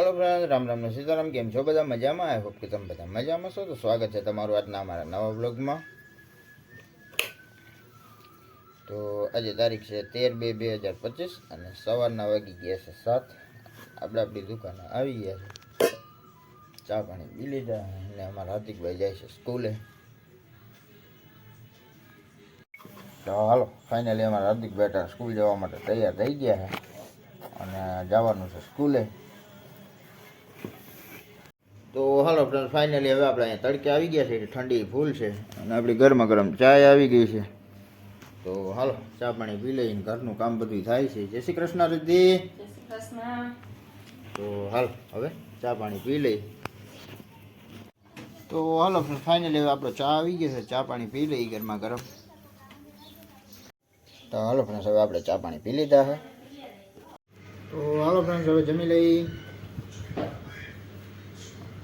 હાલો friend Ram Ram Sitaram, કેમ છો બધા? મજામાં? આઈ હોપ કે તમે બધા મજામાં છો. તો સ્વાગત છે તમારું આજના અમારા નવા બ્લોગમાં તો આજે તારીખ છે તેર બે બે હજાર પચીસ અને સવારના વાગી ગયા છે સાત. આપણે આપણી દુકાને આવી ગયા છે. ચા પાણી પી લીધા અને અમારા હાર્દિકભાઈ જાય છે સ્કૂલે. તો હાલો ફાઇનલી અમારા હાર્દિકભાઈ સ્કૂલ જવા માટે તૈયાર થઈ ગયા છે. અને જવાનું છે સ્કૂલે. તો હાલો ફ્રેન્ડ ફાઇનલી હવે આપણે અહીંયા તડકે આવી ગયા છે એટલે ઠંડી ફૂલ છે. અને આપણી ગરમા ગરમ ચાય આવી ગઈ છે. તો હાલો ચા પાણી પી લઈને ઘરનું કામ બધું થાય છે. જય શ્રી કૃષ્ણ રિદ્ધિ. જય શ્રી કૃષ્ણ. તો હાલ હવે ચા પાણી પી લઈ. તો હાલો ફાઇનલી હવે આપણો ચા આવી ગયો છે. ચા પાણી પી લઈ ગરમા ગરમ તો હાલો ફ્રેન્ડ્સ હવે આપણે ચા પાણી પી લીધા છે. તો હાલો ફ્રેન્ડ્સ હવે જમી લઈ.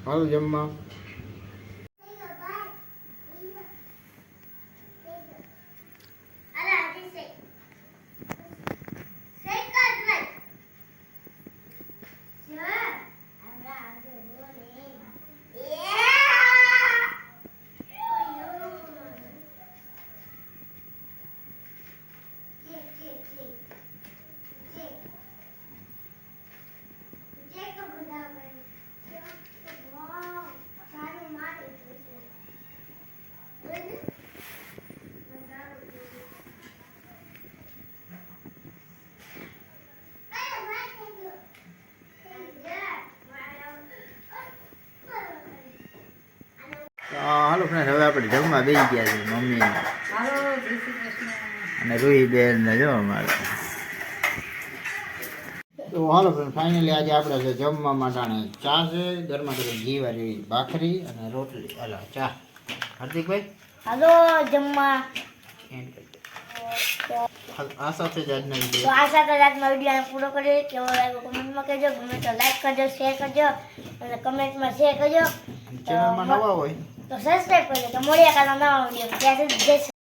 હાલો જમવા હાલો ફ્રેન્ડ હવે આપણે જમવા બેસી ગયા છે મમ્મી. અને રૂહી બેન ને જો અમારે. તો હાલો ફ્રેન્ડ ફાઇનલી આજે આપણે છે જમવા માટાણે ચા છે ઘરમાં ગરમ ઘી વાળી ભાખરી અને રોટલી. અલા ચા. હાર્દિકભાઈ? હાલો જમવા. આશા તો આ આજનો વીડિયો પૂરો કરીએ. કેવો લાગ્યો કમેન્ટમાં કહેજો. ગમે તો લાઈક કરજો શેર કરજો અને કમેન્ટમાં શેર કરજો. ચેનલમાં નવા હોય તો સબસ્ક્રાઈબ કરજો તો મળીએ કાલના નવા વીડિયો ત્યાં સુધી જય શ્રી